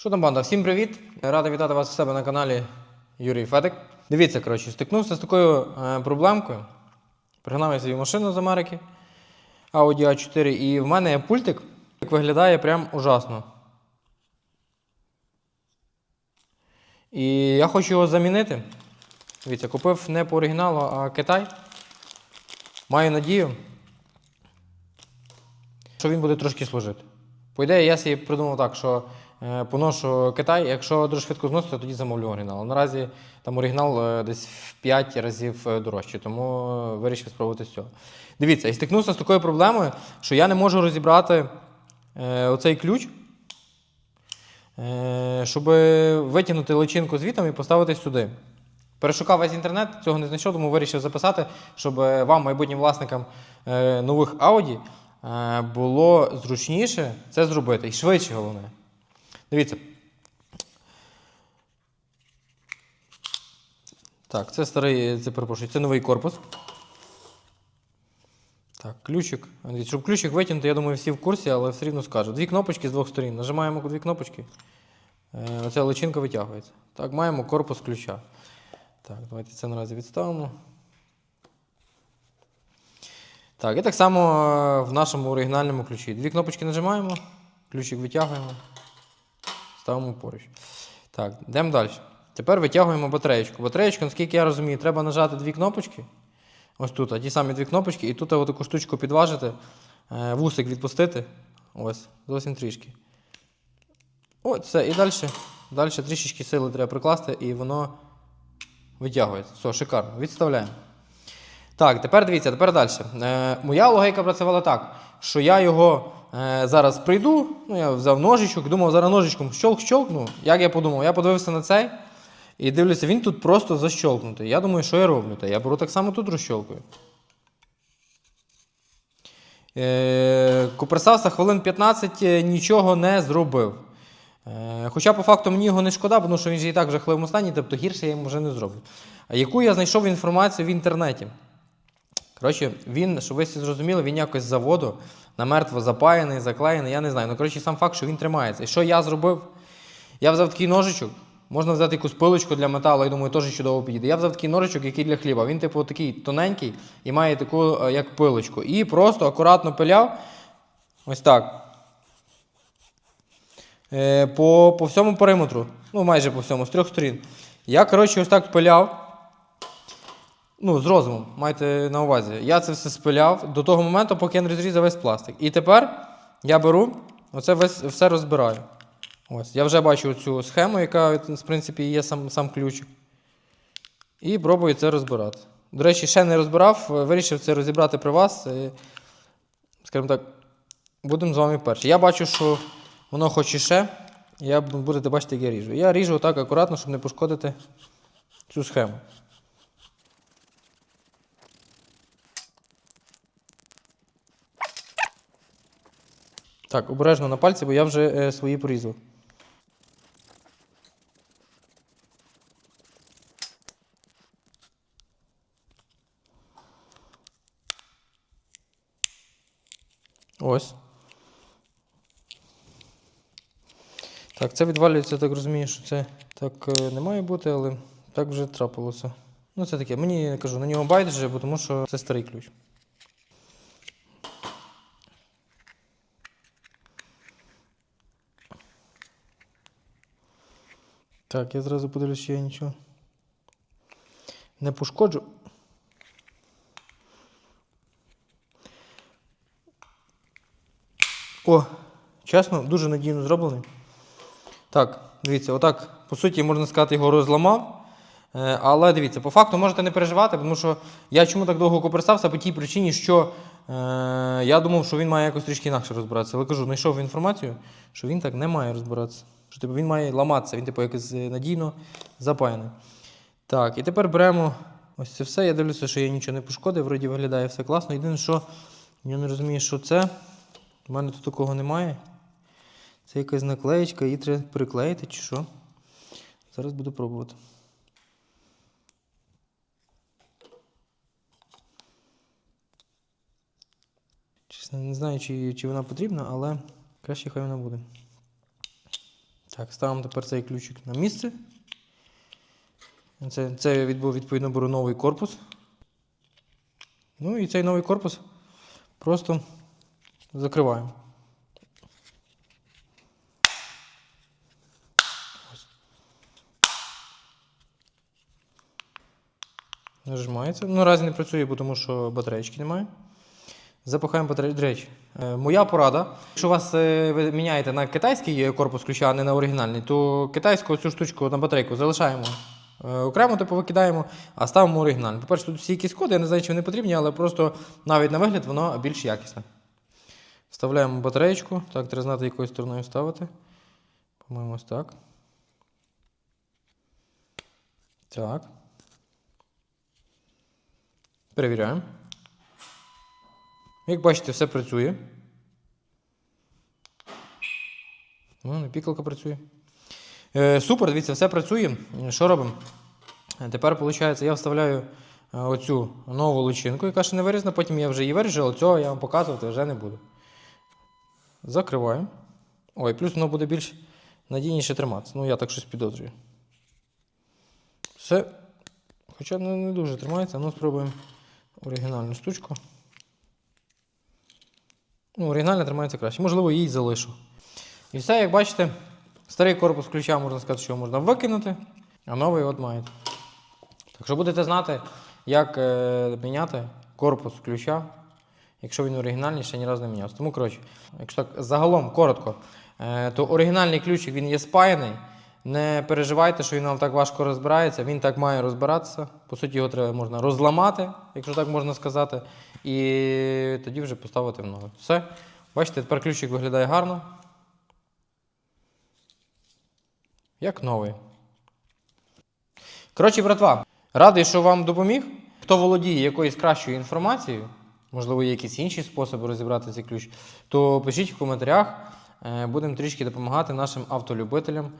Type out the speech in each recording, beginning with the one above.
Що там, банда? Всім привіт! Радий вітати вас у себе на каналі Юрій Федик. Дивіться, коротше, стикнувся з такою е, проблемкою. Пригнав я свою машину з Америки Audi A4, і в мене пультик виглядає прям ужасно. І я хочу його замінити. Дивіться, купив не по оригіналу, а Китай. Маю надію, що він буде трошки служити. По ідеї, я собі придумав так, що поношу Китай, якщо дуже швидко зносити, тоді замовлю оригінал. Наразі там оригінал е, десь в 5 разів е, дорожчий, тому е, вирішив спробувати з цього. Дивіться, і стикнувся з такою проблемою, що я не можу розібрати е, оцей ключ, е, щоб витягнути личинку звітом і поставити сюди. Перешукав весь інтернет, цього не знайшов, тому вирішив записати, щоб е, вам, майбутнім власникам е, нових Audi, е, було зручніше це зробити. І швидше головне. Дивіться. Так, це старий, це перепрошую, це новий корпус. Так, ключик. Щоб ключик витягнути, я думаю, всі в курсі, але все рівно скажу. Дві кнопочки з двох сторін. Нажимаємо дві кнопочки. Е, Оця личинка витягується. Так, маємо корпус ключа. Так, давайте це наразі відставимо. Так, і так само е, в нашому оригінальному ключі. Дві кнопочки нажимаємо, ключик витягуємо, ставимо поруч. Так, йдемо далі. Тепер витягуємо батареєчку. Батареєчку, наскільки я розумію, треба нажати дві кнопочки. Ось тут, а ті самі дві кнопочки, і тут таку штучку підважити, е, вусик відпустити. Ось, зовсім трішки. Ось, все, і далі. Далі трішечки сили треба прикласти, і воно витягується. Все, шикарно. Відставляємо. Так, тепер дивіться, тепер далі. Е, моя логіка працювала так, що я його е, зараз прийду, ну я взяв ножичок, думав, зараз ножичком щолк-щолкну. Як я подумав? Я подивився на цей і дивлюся, він тут просто защолкнутий. Я думаю, що я роблю? Та я беру так само тут розщолкую. Е, Куперсався хвилин 15 е, нічого не зробив. Е, Хоча по факту мені його не шкода, тому що він же і так в жахливому стані, тобто гірше я йому вже не зроблю. Яку я знайшов інформацію в інтернеті? Коротше, він, щоб ви всі зрозуміли, він якось з заводу намертво запаяний, заклеєний, я не знаю. Ну, коротше, сам факт, що він тримається. І що я зробив? Я взяв такий ножичок, можна взяти якусь пилочку для металу, я думаю, теж чудово підійде. Я взяв такий ножичок, який для хліба. Він, типу, такий тоненький і має таку, е, як пилочку. І просто акуратно пиляв. Ось так. Е, по, по всьому периметру. Ну, майже по всьому, з трьох сторін. Я, коротше, ось так пиляв. Ну, з розумом, майте на увазі. Я це все спиляв до того моменту, поки я не розрізав весь пластик. І тепер я беру, оце весь, все розбираю. Ось, я вже бачу цю схему, яка, в принципі, є сам, сам ключик. І пробую це розбирати. До речі, ще не розбирав, вирішив це розібрати при вас. Скажімо так, будемо з вами перші. Я бачу, що воно хоч і ще, я бу- будете бачити, як я ріжу. Я ріжу так акуратно, щоб не пошкодити цю схему. Так, обережно на пальці, бо я вже е, свої порізав. Ось. Так, це відвалюється, так розумію, що це так е, не має бути, але так вже трапилося. Ну, це таке. Мені я кажу, на нього байдуже, тому що це старий ключ. Так, я зразу подивлюсь, що я нічого не пошкоджу. О, чесно, дуже надійно зроблений. Так, дивіться, отак, по суті, можна сказати, його розламав. Е, Але дивіться, по факту можете не переживати, тому що я чому так довго коперсався по тій причині, що е, я думав, що він має якось трішки інакше розбиратися. Але кажу, знайшов інформацію, що він так не має розбиратися. Що типу, він має ламатися, він типу якось е, надійно запаяний. Так, і тепер беремо ось це все. Я дивлюся, що я нічого не пошкодив, вроді виглядає все класно. Єдине, що я не розумію, що це. У мене тут такого немає. Це якась наклеєчка, її треба приклеїти чи що. Зараз буду пробувати. Чесно, не знаю, чи, чи вона потрібна, але краще хай вона буде. Так, ставимо тепер цей ключик на місце. Це, це відбув, відповідно беру новий корпус. Ну і цей новий корпус просто закриваємо. Нажимається. Ну, наразі не працює, тому що батареєчки немає. Запахаємо батарею. До речі, е, моя порада. Якщо вас е, ви міняєте на китайський корпус ключа, а не на оригінальний, то китайську цю штучку на батарейку залишаємо е, окремо, типу викидаємо, а ставимо оригінальний. По-перше, тут всі якісь коди, я не знаю, чи вони потрібні, але просто навіть на вигляд воно більш якісне. Вставляємо батареєчку. Так, треба знати, якою стороною ставити. По-моєму, ось так. Так. Перевіряємо. Як бачите, все працює. Ну, не пікалка працює. Е, супер, дивіться, все працює. Що робимо? Тепер, виходить, я вставляю е, оцю нову лучинку, яка ще не вирізана, потім я вже її виріжу, але цього я вам показувати вже не буду. Закриваємо. Ой, плюс воно буде більш надійніше триматися. Ну, я так щось підозрюю. Все. Хоча не дуже тримається, ну спробуємо оригінальну штучку. Ну, оригінальна тримається краще. Можливо, її залишу. І все, як бачите, старий корпус ключа, можна сказати, що можна викинути, а новий от маєте. Так що будете знати, як е, міняти корпус ключа, якщо він оригінальний, ще ні разу не мінявся. Тому, коротше, якщо так загалом коротко, е, то оригінальний ключик він є спаяний. Не переживайте, що він вам так важко розбирається. Він так має розбиратися. По суті, його треба можна розламати, якщо так можна сказати, і тоді вже поставити в новий. Все. Бачите, тепер ключик виглядає гарно. Як новий. Коротше, братва, радий, що вам допоміг. Хто володіє якоюсь кращою інформацією, можливо, є якісь інші способи розібрати цей ключ, то пишіть в коментарях. Е, Будемо трішки допомагати нашим автолюбителям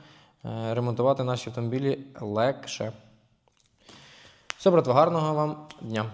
е, ремонтувати наші автомобілі легше. Все, братва, гарного вам дня!